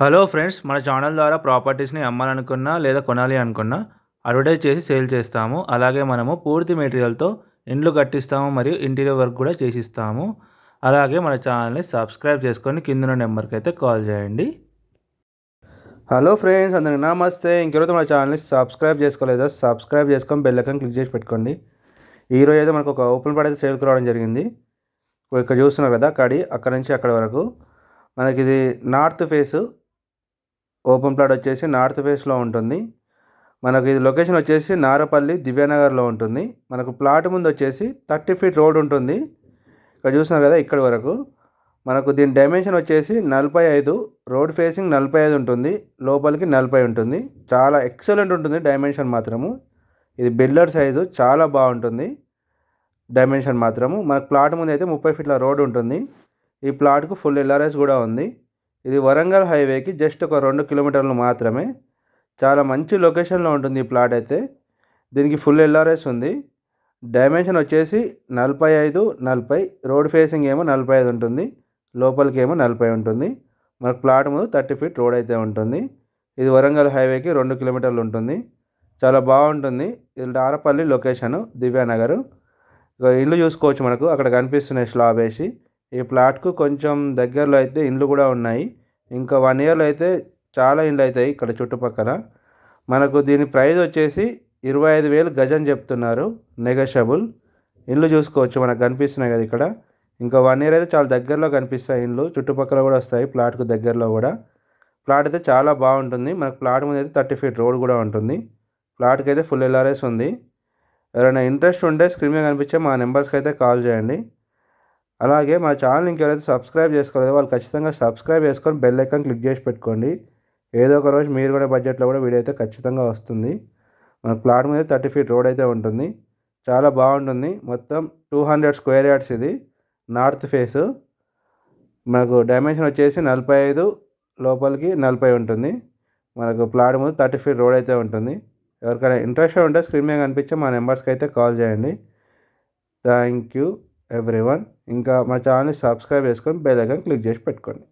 Hello friends మన channel ద్వారా ప్రాపర్టీస్ని అమ్మాలనుకున్నా లేదా కొనాలి అనుకున్నా అడ్వర్టైజ్ చేసి సేల్ చేస్తాము. అలాగే మనము పూర్తి మెటీరియల్తో ఇండ్లు కట్టిస్తాము మరియు ఇంటీరియర్ వర్క్ కూడా చేసిస్తాము. అలాగే మన ఛానల్ని సబ్స్క్రైబ్ చేసుకొని కింద నెంబర్కి అయితే కాల్ చేయండి. హలో ఫ్రెండ్స్ అందరికి నమస్తే. ఇంకెవరైతే మన ఛానల్ని సబ్స్క్రైబ్ చేసుకోలేదో సబ్స్క్రైబ్ చేసుకొని బెల్ ఐకాన్ క్లిక్ చేసి పెట్టుకోండి. ఈరోజు అయితే మనకు ఒక ఓపెన్ ప్లాట్ అయితే సేల్కి రావడం జరిగింది. ఇక్కడ చూస్తున్నారు కదా కడి అక్కడ నుంచి అక్కడ వరకు. మనకి ఇది నార్త్ ఫేసు. ఓపెన్ ప్లాట్ వచ్చేసి నార్త్ ఫేస్లో ఉంటుంది. మనకు ఇది లొకేషన్ వచ్చేసి నారపల్లి దివ్యానగర్లో ఉంటుంది. మనకు ప్లాట్ ముందు వచ్చేసి థర్టీ ఫీట్ రోడ్ ఉంటుంది. ఇక్కడ చూసినారు కదా ఇక్కడి వరకు. మనకు దీని డైమెన్షన్ వచ్చేసి నలభై ఐదు రోడ్ ఫేసింగ్ నలభై ఐదు ఉంటుంది. లోపలికి నలభై ఉంటుంది. చాలా ఎక్సలెంట్ ఉంటుంది డైమెన్షన్ మాత్రము. ఇది బిల్డర్ సైజు చాలా బాగుంటుంది డైమెన్షన్ మాత్రము. మనకు ప్లాట్ ముందు అయితే ముప్పై ఫీట్ల రోడ్ ఉంటుంది. ఈ ప్లాట్కు ఫుల్ ఎల్ఆర్ఎస్ కూడా ఉంది. ఇది వరంగల్ హైవేకి జస్ట్ ఒక రెండు కిలోమీటర్లు మాత్రమే. చాలా మంచి లొకేషన్లో ఉంటుంది ఈ ప్లాట్ అయితే. దీనికి ఫుల్ ఎల్ఆర్ఎస్ ఉంది. డైమెన్షన్ వచ్చేసి నలభై ఐదు నలభై. రోడ్ ఫేసింగ్ ఏమో నలభై ఐదు ఉంటుంది. లోపలికి ఏమో నలభై ఉంటుంది. మనకు ప్లాట్ ముందు థర్టీ ఫీట్ రోడ్ అయితే ఉంటుంది. ఇది వరంగల్ హైవేకి రెండు కిలోమీటర్లు ఉంటుంది. చాలా బాగుంటుంది. ఇది దారపల్లి లొకేషను దివ్యానగర్. ఇల్లు చూసుకోవచ్చు మనకు. అక్కడ కనిపిస్తున్నాయి స్లాబ్ వేసి. ఈ ప్లాట్కు కొంచెం దగ్గరలో అయితే ఇండ్లు కూడా ఉన్నాయి. ఇంకా వన్ ఇయర్లో అయితే చాలా ఇండ్లు అవుతాయి ఇక్కడ చుట్టుపక్కల. మనకు దీని ప్రైస్ వచ్చేసి ఇరవై ఐదు వేలు గజం చెప్తున్నారు. నెగషబుల్. ఇండ్లు చూసుకోవచ్చు మనకు కనిపిస్తున్నాయి కదా ఇక్కడ. ఇంకా వన్ ఇయర్ అయితే చాలా దగ్గరలో కనిపిస్తాయి ఇండ్లు. చుట్టుపక్కల కూడా వస్తాయి ప్లాట్కు దగ్గరలో కూడా. ప్లాట్ అయితే చాలా బాగుంటుంది. మనకు ప్లాట్ మీద అయితే థర్టీ ఫీట్ రోడ్ కూడా ఉంటుంది. ప్లాట్కి అయితే ఫుల్ ఎల్ఆర్ఎస్ ఉంది. ఎవరైనా ఇంట్రెస్ట్ ఉంటే స్క్రీన్ మీద కనిపించే మా నెంబర్స్కి అయితే కాల్ చేయండి. అలాగే మా ఛానల్ ఇంకెవరైతే సబ్స్క్రైబ్ చేసుకోలేదో వాళ్ళు ఖచ్చితంగా సబ్స్క్రైబ్ చేసుకొని బెల్ ఐకాన్ క్లిక్ చేసి పెట్టుకోండి. ఏదో ఒక రోజు మీరు కూడా బడ్జెట్లో కూడా వీడియో అయితే ఖచ్చితంగా వస్తుంది. మన ప్లాట్ మీద థర్టీ ఫీట్ రోడ్ అయితే ఉంటుంది. చాలా బాగుంటుంది. మొత్తం టూ హండ్రెడ్ స్క్వేర్ యార్డ్స్ ఇది. North face. మనకు డైమెన్షన్ వచ్చేసి నలభై ఐదు లోపలికి నలభై ఉంటుంది. మనకు ప్లాట్ ముందు థర్టీ ఫీట్ రోడ్ అయితే ఉంటుంది. ఎవరికైనా ఇంట్రెస్ట్ ఉంటే స్క్రీన్ మీద కనిపించే మా నెంబర్స్కి అయితే కాల్ చేయండి. Thank you. ఎవ్రీవన్ ఇంకా మా ఛానల్ని సబ్స్క్రైబ్ చేసుకొని బెల్ ఐకాన్ క్లిక్ చేసి పెట్టుకోండి.